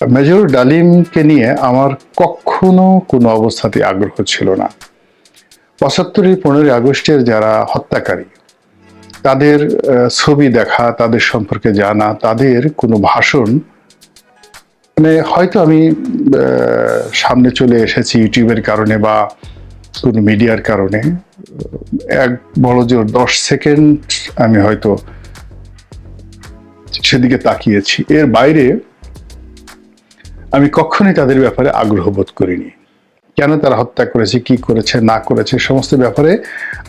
Major ডালিমকে নিয়ে আমার কখনো কোনো অবস্থাতে আগ্রহ ছিল না। পঁচাত্তরের পনেরোই আগস্টের যারা হত্যাকারী, তাদের ছবি দেখা, তাদের সম্পর্কে জানা, তাদের কোনো ভাষণ মানে হয়তো আমি সামনে চলে এসেছি ইউটিউবের কারণে বা কোনো মিডিয়ার কারণে। এক বড় জোর দশ সেকেন্ড আমি হয়তো সেদিকে তাকিয়েছি। এর বাইরে আমি কখনোই তাদের ব্যাপারে আগ্রহ বোধ করিনি। কেন তারা হত্যা করেছে, কি করেছে, না করেছে, সমস্ত ব্যাপারে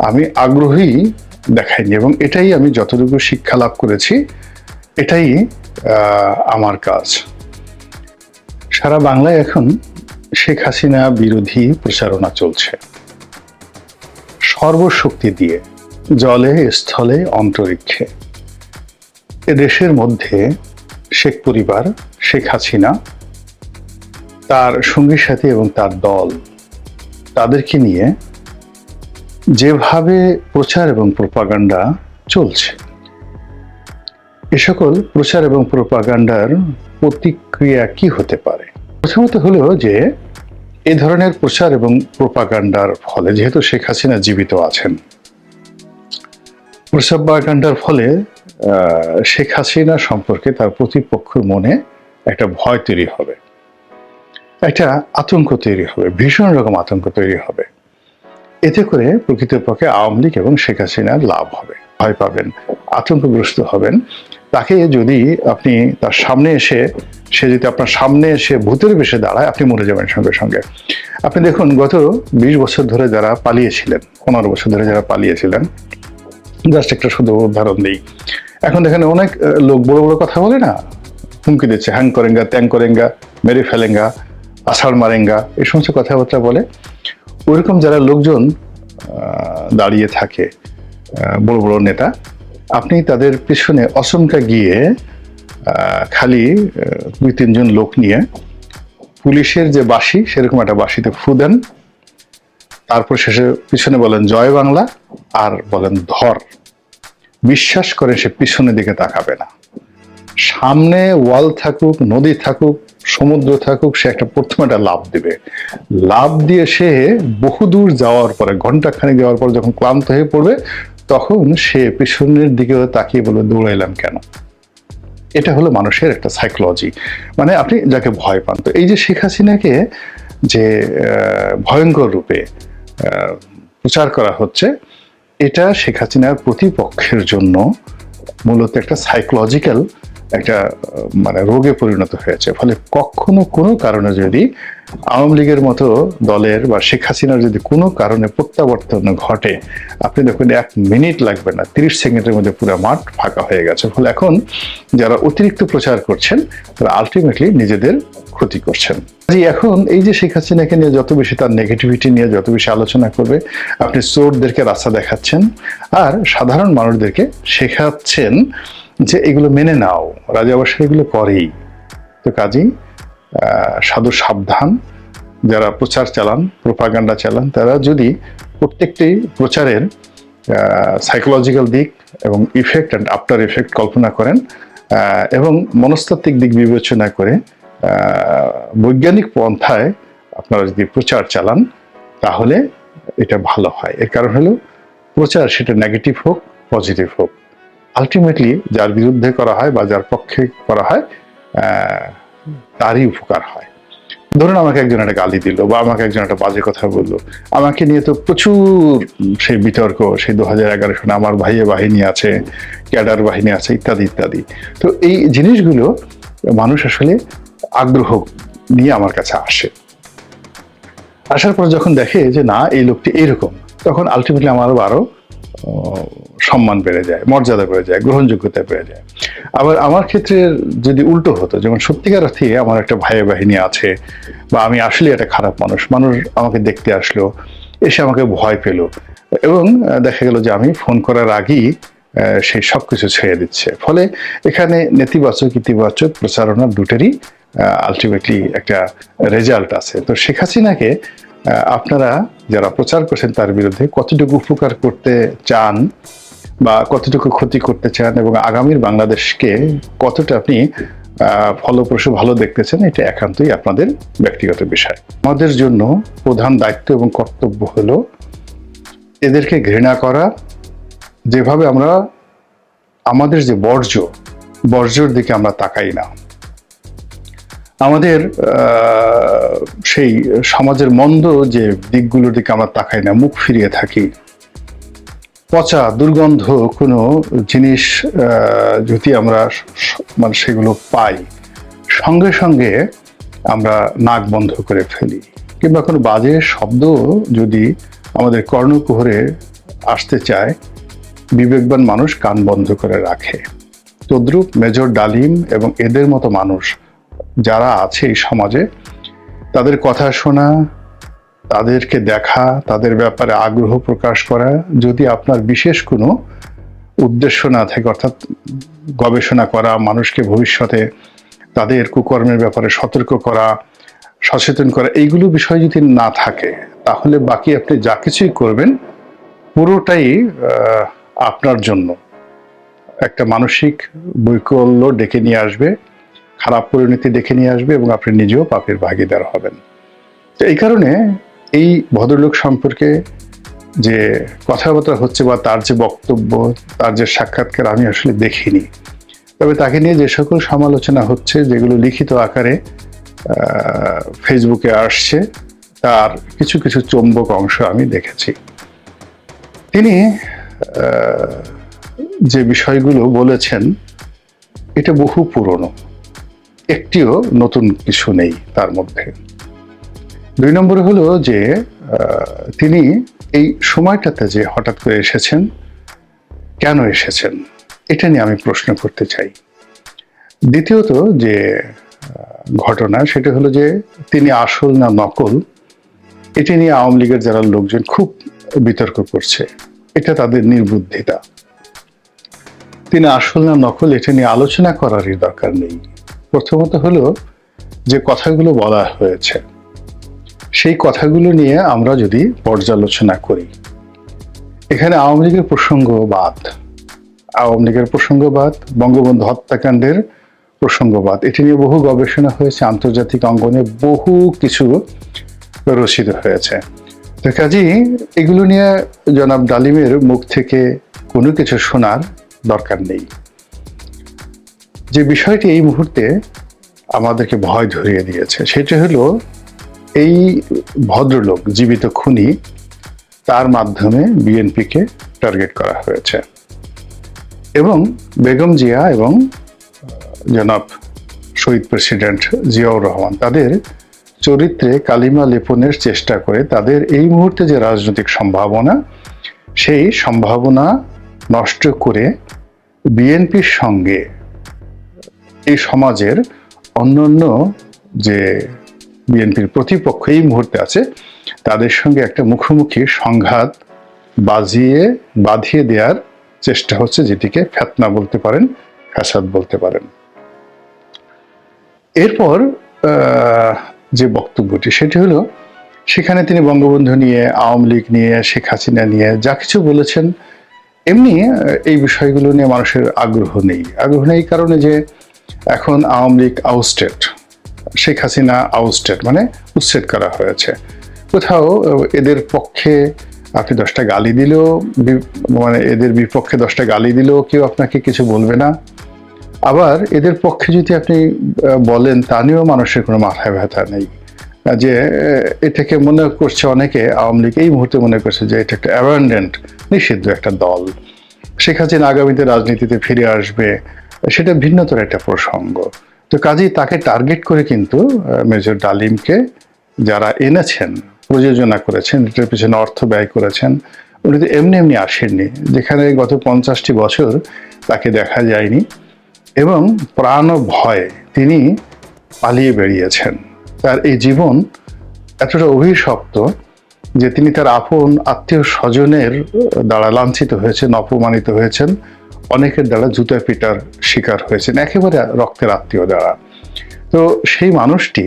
আমি আগ্রহী দেখাইনি এবং এটাই আমি যতটুকু শিক্ষা লাভ করেছি, এটাই আমার কাজ। সারা বাংলায় এখন শেখ হাসিনা বিরোধী প্রচারণা চলছে। সর্বশক্তি দিয়ে, জলে, স্থলে, অন্তরিক্ষে। এ দেশের মধ্যে শেখ পরিবার, শেখ হাসিনা তার সঙ্গী সাথী এবং তার দল তাদেরকে নিয়ে যেভাবে প্রচার এবং প্রপাগান্ডা চলছে। এ সকল প্রচার এবং প্রপাগান্ডার প্রতিক্রিয়া কি হতে পারে? প্রথমত হলো যে, এ ধরনের প্রচার এবং প্রপাগান্ডার ফলে, যেহেতু শেখ হাসিনা জীবিত আছেন প্রপাগান্ডার ফলে শেখ হাসিনা সম্পর্কে তার প্রতিপক্ষের মনে একটা ভয় তৈরি হবে। একটা আতঙ্ক তৈরি হবে, ভীষণ রকম আতঙ্ক তৈরি হবে। এতে করে প্রকৃতপক্ষে আওয়ামী লীগ এবং শেখ হাসিনার লাভ হবে, ভয় পাবেন, আতঙ্কগ্রস্ত হবেন। তাকে যদি আপনি তার সামনে এসে, সে যদি আপনার সামনে এসে ভূতের বেশে দাঁড়ায়, আপনি মরে যাবেন সঙ্গে সঙ্গে। আপনি দেখুন, গত বিশ বছর ধরে যারা পালিয়েছিলেন, পনেরো বছর ধরে যারা পালিয়েছিলেন, জাস্ট একটা শুধু উদাহরণ দিই। এখন দেখেন অনেক লোক বড় বড় কথা বলে না? হুমকি দিচ্ছে, হ্যাং করেঙ্গা, ত্যাং করেঙ্গা, মেরে ফেলেঙ্গা। আষাঢ় মারেঙ্গা, এই সমস্ত কথাবার্তা বলে ওইরকম যারা লোকজন দাঁড়িয়ে থাকে বড় বড় নেতা, আপনি তাদের পিছনে অসংখ্যা গিয়ে খালি দুই তিনজন লোক নিয়ে পুলিশের যে বাঁশি, সেরকম একটা বাঁশিতে ফু দেন। তারপর শেষে পিছনে বলেন, জয় বাংলা আর বলেন, ধর। বিশ্বাস করে সে পিছনের দিকে তাকাবে না। সামনে ওয়াল থাকুক, নদী থাকুক সমুদ্র থাকুক, সে একটা প্রথমে একটা লাভ দিবে। লাভ দিয়ে সে বহুদূর যাওয়ার পরে ঘণ্টা খানিক যাওয়ার পর যখন ক্লান্ত হয়ে পড়বে, তখন সে পিছনের দিকে তাকিয়ে বলবে, দৌড়াইলাম কেন? এটা হলো মানুষের একটা সাইকোলজি মানে আপনি যাকে ভয় পান, তো এই যে শেখ হাসিনাকে যে ভয়ঙ্কর রূপে প্রচার করা হচ্ছে, এটা শেখ হাসিনার প্রতিপক্ষের জন্য মূলত একটা সাইকোলজিক্যাল একটা মানে রোগে পরিণত হয়েছে। ফলে কখনো কোনো কারণে যদি আওয়ামী লীগের মতো দলের বা শেখ হাসিনার যদি কোনো কারণে প্রত্যাবর্তন ঘটে, আপনি দেখবেন এক মিনিট লাগবে না, তিরিশ সেকেন্ডের মধ্যে পুরো মাঠ ফাঁকা হয়ে গেছে। ফলে এখন যারা অতিরিক্ত প্রচার করছেন, তারা আলটিমেটলি নিজেদের ক্ষতি করছেন। এখন এই যে শেখ হাসিনাকে নিয়ে যত বেশি তার নেগেটিভিটি নিয়ে যত বেশি আলোচনা করবে, আপনি চোরদেরকে রাস্তা দেখাচ্ছেন, আর সাধারণ মানুষদেরকে শেখাচ্ছেন যে এগুলো মেনে নাও, রাজা অবশ্য এগুলো করেই। তো কাজেই সাধু সাবধান, যারা প্রচার চালান প্রোপাগান্ডা চালান, তারা যদি প্রত্যেকটি প্রচারের সাইকোলজিক্যাল দিক এবং ইফেক্ট অ্যান্ড আফটার ইফেক্ট কল্পনা করেন এবং মনস্তাত্ত্বিক দিক বিবেচনা করে বৈজ্ঞানিক পন্থায় আপনারা যদি প্রচার চালান, তাহলে এটা ভালো হয়। এর কারণ হলো, প্রচার সেটা নেগেটিভ হোক পজিটিভ হোক। আলটিমেটলি যার বিরুদ্ধে করা হয় বা যার পক্ষে করা হয় তারই উপকার হয়। ধরুন আমাকে একজন একটা গালি দিল বা আমাকে একজন একটা বাজে কথা বলল। আমাকে নিয়ে তো প্রচুর সেই বিতর্ক সেই দু হাজার এগারো সনে আমার ভাইয়ে বাহিনী আছে ক্যাডার বাহিনী আছে ইত্যাদি ইত্যাদি। তো এই জিনিসগুলো মানুষ আসলে আগ্রহ নিয়ে আমার কাছে আসে। আসার পর যখন দেখে যে না এই লোকটি এইরকম তখন আলটিমেটলি আমার আরও আহ, সম্মান বেড়ে যায়, মর্যাদা বেড়ে যায়, গ্রহণযোগ্যতা বেড়ে যায়। আবার আমার ক্ষেত্রে যদি উল্টো হতো, যেমন সত্যিকার অর্থে আমার একটা ভাইয়ের বাহিনী আছে বা আমি আসলে একটা খারাপ মানুষ মানুষ আমাকে দেখতে আসলো, এসে আমাকে ভয় পেল এবং দেখা গেল যে আমি ফোন করার আগেই সেই সব কিছু ছেড়ে দিচ্ছে। ফলে এখানে নেতিবাচক, ইতিবাচক প্রচারণা দুটেরই আলটিমেটলি একটা রেজাল্ট আছে। তো শেখ হাসিনাকে আপনারা যারা প্রচার করছেন তার বিরুদ্ধে কতটুকু উপকার করতে চান বা কতটুকু ক্ষতি করতে চান এবং আগামীর বাংলাদেশকে কতটা আপনি ফলপ্রসূ ভালো দেখতেছেন, এটা একান্তই আপনাদের ব্যক্তিগত বিষয়। আমাদের জন্য প্রধান দায়িত্ব এবং কর্তব্য হলো এদেরকে ঘৃণা করা। যেভাবে আমরা, আমাদের যে বর্জ্য, বর্জ্যর দিকে আমরা তাকাই না। আমাদের সেই সমাজের মন্দ যে দিকগুলোর দিকে আমরা তাকাই না, মুখ ফিরিয়ে থাকি। পচা, দুর্গন্ধ কোনো জিনিস যদি আমরা মানে সেগুলো পাই, সঙ্গে সঙ্গে আমরা নাক বন্ধ করে ফেলি। কিংবা কোনো বাজে শব্দ যদি আমাদের কর্ণকুহরে আসতে চায়, বিবেকবান মানুষ কান বন্ধ করে রাখে। তদ্রুপ মেজর ডালিম এবং এদের মতো মানুষ যারা আছে এই সমাজে, তাদের কথা শোনা, তাদেরকে দেখা, তাদের ব্যাপারে আগ্রহ প্রকাশ করা, যদি আপনার বিশেষ কোনো উদ্দেশ্য না থাকে, অর্থাৎ গবেষণা করা, মানুষকে ভবিষ্যতে তাদের কুকর্মের ব্যাপারে সতর্ক করা, সচেতন করা, এইগুলো বিষয় যদি না থাকে, তাহলে বাকি আপনি যা কিছুই করবেন, পুরোটাই আপনার জন্য। একটা মানসিক বৈকল্য ডেকে নিয়ে আসবে। খারাপ পরিণতি দেখে নিয়ে আসবে এবং আপনি নিজেও পাপের ভাগিদার হবেন। তো এই কারণে এই ভদ্রলোক সম্পর্কে যে কথাবার্তা হচ্ছে বা তার যে বক্তব্য, তার যে সাক্ষাৎকার আমি আসলে দেখিনি। তবে তাকে নিয়ে যে সকল সমালোচনা হচ্ছে, যেগুলো লিখিত আকারে ফেসবুকে আসছে, তার কিছু কিছু চৌম্বক অংশ আমি দেখেছি। তিনি যে বিষয়গুলো বলেছেন, এটা বহু পুরনো। একটিও নতুন কিছু নেই তার মধ্যে। দুই নম্বরে হলো যে তিনি এই সময়টাতে যে হঠাৎ করে এসেছেন, কেন এসেছেন, এটা নিয়ে আমি প্রশ্ন করতে চাই। দ্বিতীয়ত যে ঘটনা সেটা হলো যে, তিনি আসল না নকল, এটি নিয়ে আওয়ামী লীগের যারা লোকজন খুব বিতর্ক করছে, এটা তাদের নির্বুদ্ধিতা। তিনি আসল না নকল, এটা নিয়ে আলোচনা করারই দরকার নেই। প্রথমত হলো যে কথাগুলো বলা হয়েছে। সেই কথাগুলো নিয়ে আমরা যদি পর্যালোচনা করি। এখানে আওয়ামী লীগের প্রসঙ্গবাদ, আওয়ামী লীগের প্রসঙ্গবাদ, বঙ্গবন্ধু হত্যাকাণ্ডের প্রসঙ্গবাদ, এটি নিয়ে বহু গবেষণা হয়েছে, আন্তর্জাতিক অঙ্গনে বহু কিছু রচিত হয়েছে। তো কাজী এগুলো নিয়ে জনাব ডালিমের মুখ থেকে কোনো কিছু শোনার দরকার নেই। যে বিষয়টি এই মুহূর্তে আমাদেরকে ভয় ধরিয়ে দিয়েছে, সেটা হলো এই ভদ্রলোক, জীবিত খুনি, তার মাধ্যমে বিএনপিকে টার্গেট করা হয়েছে। এবং বেগম জিয়া এবং জনাব শহীদ প্রেসিডেন্ট জিয়াউর রহমান, তাদের চরিত্রে কালিমা লেপনের চেষ্টা করে তাদের এই মুহূর্তে যে রাজনৈতিক সম্ভাবনা, সেই সম্ভাবনা নষ্ট করে বিএনপির সঙ্গে এই সমাজের অন্যান্য যে বিএনপির প্রতিপক্ষ এই মুহূর্তে আছে, তাদের সঙ্গে একটা মুখোমুখি সংঘাত বাজিয়ে, বাঁধিয়ে দেওয়ার চেষ্টা হচ্ছে যেটিকে ফেতনা বলতে পারেন, ফ্যাসাদ বলতে পারেন। এরপর যে বক্তব্যটি, সেটি হলো, সেখানে তিনি বঙ্গবন্ধু নিয়ে, আওয়ামী লীগ নিয়ে, শেখ হাসিনা নিয়ে যা কিছু বলেছেন, এমনি এই বিষয়গুলো নিয়ে মানুষের আগ্রহ নেই। আগ্রহ নেই কারণে যে এখন Awami League ousted Sheikh Hasina ousted মানে উচ্ছেদ করা হয়েছে। কোথাও এদের পক্ষে আপনি দশটা গালি দিলেও মানে এদের বিপক্ষে দশটা গালি দিলেও কেউ আপনাকে কিছু বলবে না। আবার এদের পক্ষে যদি আপনি বলেন তা নিয়েও মানুষের কোনো মাথায় ব্যথা নেই। যে আহ, এটাকে মনে করছে অনেকে আওয়ামী লীগ এই মুহূর্তে মনে করছে যে এটা একটা অ্যাবান্ডেন্ট নিষিদ্ধ একটা দল। শেখ হাসিনা আগামীতে রাজনীতিতে ফিরে আসবে। সেটা ভিন্নতর একটা প্রসঙ্গ। তো কাজেই তাকে টার্গেট করে কিন্তু মেজর ডালিমকে যারা এনেছেন, প্রযোজনা করেছেন, এটার পিছনে অর্থ ব্যয় করেছেন, উনি তো এমনি এমনি আসেননি, যেখানে গত পঞ্চাশটি বছর তাকে দেখা যায়নি এবং প্রাণ ভয়ে তিনি পালিয়ে বেরিয়েছেন তার এই জীবন এতটা অভিশপ্ত যে তিনি তার আপন আত্মীয় স্বজনের দ্বারা লাঞ্ছিত হয়েছেন, অপমানিত হয়েছেন অনেকের দ্বারা জুতা পিটার শিকার হয়েছেন, একেবারে রক্তের আত্মীয় দ্বারা। তো সেই মানুষটি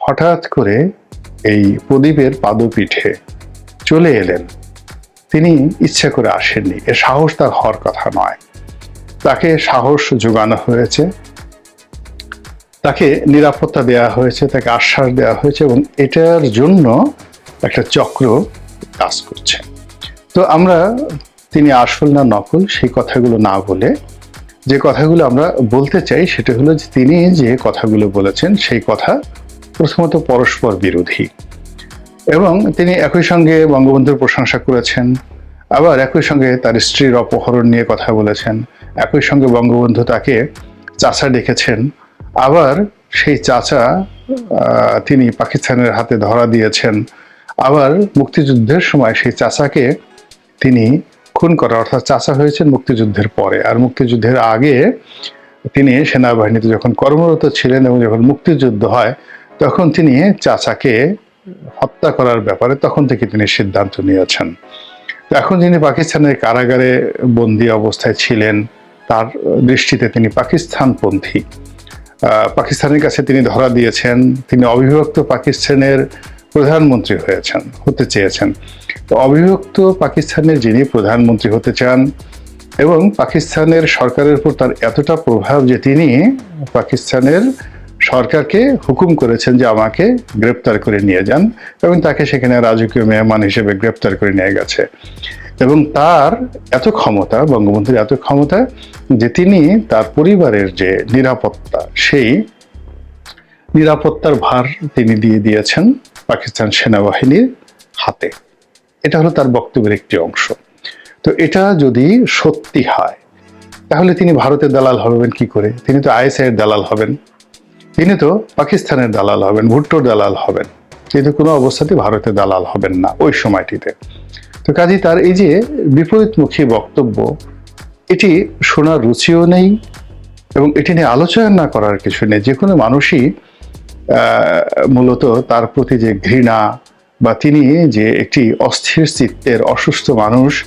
হঠাৎ করে এই প্রদীপের পাদপীঠে চলে এলেন। তিনি ইচ্ছা করে আসেননি এ সাহস তার হওয়ার কথা নয়। তাকে সাহস যোগানো হয়েছে, তাকে নিরাপত্তা দেওয়া হয়েছে, তাকে আশ্বাস দেওয়া হয়েছে এবং এটার জন্য একটা চক্র কাজ করছে। তো আমরা তিনি আসল না নকল, সেই কথাগুলো না বলে, যে কথাগুলো আমরা বলতে চাই সেটা হলো যে তিনি যে কথাগুলো বলেছেন, সেই কথা প্রথমত পরস্পর বিরোধী। এবং তিনি একই সঙ্গে বঙ্গবন্ধুর প্রশংসা করেছেন, আবার একই সঙ্গে তার স্ত্রীর অপহরণ নিয়ে কথা বলেছেন, একই সঙ্গে বঙ্গবন্ধু তাকে চাচা ডেকেছেন, আবার সেই চাচা তিনি পাকিস্তানের হাতে ধরা দিয়েছেন, আবার মুক্তিযুদ্ধের সময় সেই চাচাকে তিনি খুন করা, অর্থাৎ চাচা হয়েছেন মুক্তিযুদ্ধের পরে। আর মুক্তিযুদ্ধের আগে তিনি সেনাবাহিনীতে যখন কর্মরত ছিলেন এবং যখন মুক্তিযুদ্ধ হয়, তখন তিনি চাচাকে হত্যা করার ব্যাপারে তখন থেকে তিনি সিদ্ধান্ত নিয়েছেন। এখন যিনি পাকিস্তানের কারাগারে বন্দী অবস্থায় ছিলেন, তার দৃষ্টিতে তিনি পাকিস্তানপন্থী। পাকিস্তানের কাছে তিনি ধরা দিয়েছেন, তিনি অবিভক্ত পাকিস্তানের প্রধানমন্ত্রী হয়েছেন, হতে চেয়েছেন। অবিভক্ত পাকিস্তানের যিনি প্রধানমন্ত্রী হতে চান এবং পাকিস্তানের সরকারের উপর তার এতটা প্রভাব যে তিনি পাকিস্তানের সরকারকে হুকুম করেছেন যে আমাকে গ্রেপ্তার করে নিয়ে যান এবং তাকে সেখানে রাজকীয় মেহমান হিসেবে গ্রেপ্তার করে নিয়ে গেছে। এবং তার এত ক্ষমতা, বঙ্গবন্ধুর এত ক্ষমতা যে তিনি তার পরিবারের যে নিরাপত্তা, সেই নিরাপত্তার ভার তিনি দিয়ে দিয়েছেন পাকিস্তান সেনাবাহিনীর হাতে। এটা হলো তার বক্তব্যের একটি অংশ। তো এটা যদি সত্যি হয়, তাহলে তিনি ভারতের দালাল হবেন কি করে? তিনি তো আইএসআই এর দালাল হবেন। তিনি তো পাকিস্তানের দালাল হবেন, ভুট্টোর দালাল হবেন। কিন্তু কোনো অবস্থাতে ভারতের দালাল হবেন না ওই সময়টিতে। তো কাজী তার এই যে বিপরীতমুখী বক্তব্য, এটি শোনার রুচিও নেই এবং এটি নিয়ে আলোচনা না করার কিছু নেই। যে কোনো মানুষই মূলত তার প্রতি যে ঘৃণা বা তিনি যে একটি অস্থির চিত্তের অসুস্থ মানুষ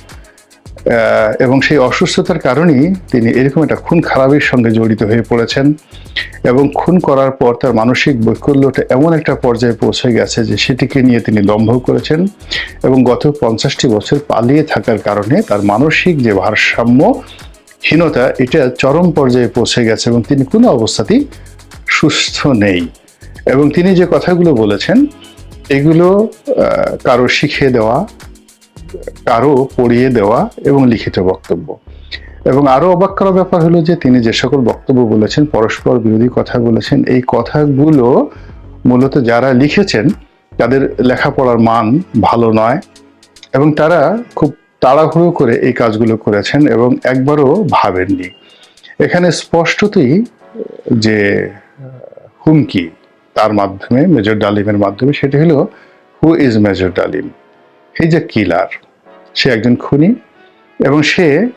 এবং সেই অসুস্থতার কারণেই তিনি এরকম একটা খুন খারাপের সঙ্গে জড়িত হয়ে পড়েছেন এবং খুন করার পর তার মানসিক বৈকল্যটা এমন একটা পর্যায়ে পৌঁছে গেছে যে সেটিকে নিয়ে তিনি দম্ভ করেছেন এবং গত পঞ্চাশটি বছর পালিয়ে থাকার কারণে তার মানসিক যে ভারসাম্যহীনতা এটা চরম পর্যায়ে পৌঁছে গেছে এবং তিনি কোনো অবস্থাতেই সুস্থ নেই। এবং তিনি যে কথাগুলো বলেছেন এগুলো কারও শিখিয়ে দেওয়া, কারও পড়িয়ে দেওয়া এবং লিখিত বক্তব্য। এবং আরও অবাক করার ব্যাপার হলো যে তিনি যে সকল বক্তব্য বলেছেন, পরস্পর বিরোধী কথা বলেছেন, এই কথাগুলো মূলত যারা লিখেছেন, তাদের লেখাপড়ার মান ভালো নয় এবং তারা খুব তাড়াহুড়ো করে এই কাজগুলো করেছেন এবং একবারও ভাবেননি। এখানে স্পষ্টতই যে হুমকি তার মাধ্যমে, মেজর ডালিমের মাধ্যমে, সেটি হলো হু ইজ মেজর ডালিম? এই যে কিলার। সে একজন খুনি এবং সে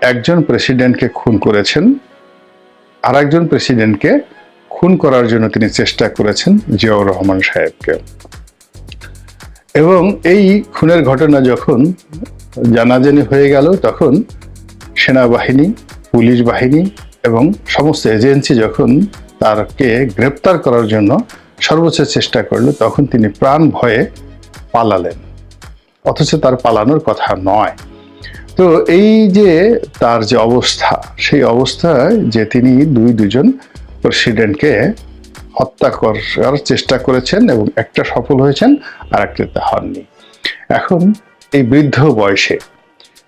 একজন প্রেসিডেন্টকে খুন করেছেন। আর একজন প্রেসিডেন্টকে খুন করার জন্য তিনি চেষ্টা করেছেন, জিয়াউর রহমান সাহেবকে। এবং এই খুনের ঘটনা যখন জানাজানি হয়ে গেল, তখন সেনাবাহিনী, পুলিশ বাহিনী এবং সমস্ত এজেন্সি যখন তারকে গ্রেপ্তার করার জন্য সর্বোচ্চ চেষ্টা করল তখন তিনি প্রাণ ভয়ে পালালেন। অথচ তার পালানোর কথা নয়। তো এই যে তার যে অবস্থা, সেই অবস্থায় যে তিনি দুই দুজন প্রেসিডেন্টকে হত্যা করার চেষ্টা করেছেন এবং একটা সফল হয়েছেন আর একটা হননি। এখন এই বৃদ্ধ বয়সে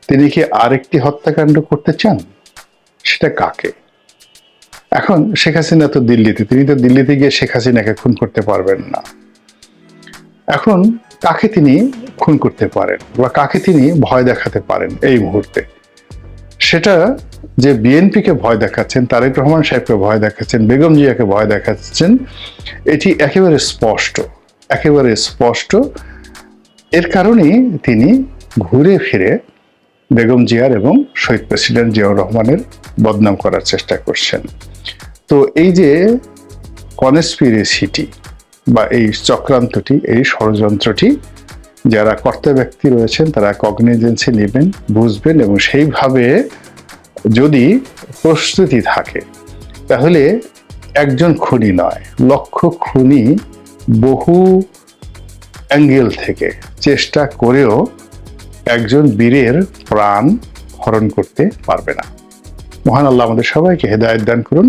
তিনি কি আরেকটি হত্যাকাণ্ড করতে চান? সেটা কাকে? এখন শেখ হাসিনা তো দিল্লিতে, তিনি তো দিল্লিতে গিয়ে শেখ হাসিনাকে খুন করতে পারবেন না। এখন কাকে তিনি খুন করতে পারেন বা কাকে তিনি ভয় দেখাতে পারেন এই মুহূর্তে? সেটা যে বিএনপিকে ভয় দেখাচ্ছেন, তারেক রহমান সাহেবকে ভয় দেখাচ্ছেন, বেগম জিয়াকে ভয় দেখাচ্ছেন, এটি একেবারে স্পষ্ট একেবারে স্পষ্ট। এর কারণেই তিনি ঘুরে ফিরে বেগম জিয়ার এবং শহীদ প্রেসিডেন্ট জিয়াউর রহমানের বদনাম করার চেষ্টা করছেন। তো এই যে কনস্পিরেসিটি বা এই চক্রান্তটি, এই ষড়যন্ত্রটি, যারা কর্তা ব্যক্তি রয়েছেন, তারা কগনিজেন্সি নেবেন, বুঝবেন এবং সেইভাবে যদি প্রস্তুতি থাকে, তাহলে একজন খুনি নয়, লক্ষ খুনি বহু অ্যাঙ্গেল থেকে চেষ্টা করেও একজন বীরের প্রাণ হরণ করতে পারবে না। মহান আল্লাহ আমাদের সবাইকে হেদায়ত দান করুন।